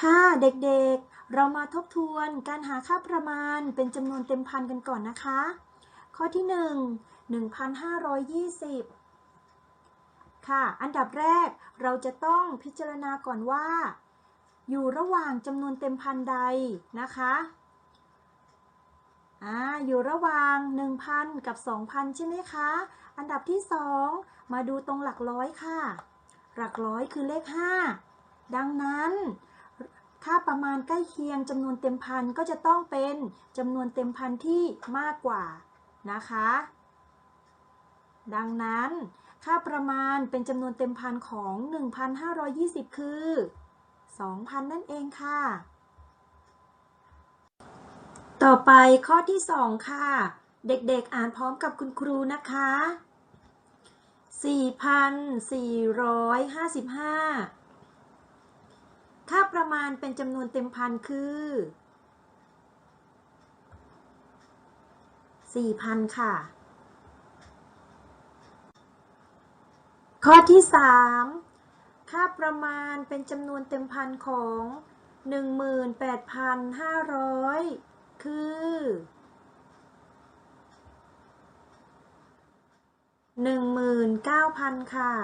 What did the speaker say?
ค่ะเด็กๆ เรามาทบทวนการหาค่าประมาณเป็นจำนวนเต็มพันกันก่อนนะคะ ข้อที่ 1 1,520 ค่ะ อันดับแรกเราจะต้องพิจารณาก่อนว่า อยู่ระหว่างจำนวนเต็มพันใดนะคะอ่าอยู่ระหว่าง 1,000 กับ 2,000 ใช่ไหมคะ อันดับที่ 2 มาดูตรงหลักร้อยค่ะ หลักร้อยคือเลข 5 ดังนั้น ค่าประมาณใกล้เคียงจำนวนเต็มพันก็จะต้องเป็นจำนวนเต็มพันที่มากกว่านะคะ ดังนั้นค่าประมาณเป็นจำนวนเต็มพันของ 1,520 คือ 2,000 นั่นเองค่ะ ต่อไปข้อที่ 2 ค่ะ เด็กๆอ่านพร้อมกับคุณครูนะคะ 4,455 ค่าประมาณเป็นจำนวนเต็มพันคือ 4,000 ค่ะ ข้อที่ 3 ค่าประมาณเป็นจำนวนเต็มพันของ 18,500 คือ 19,000 ค่ะ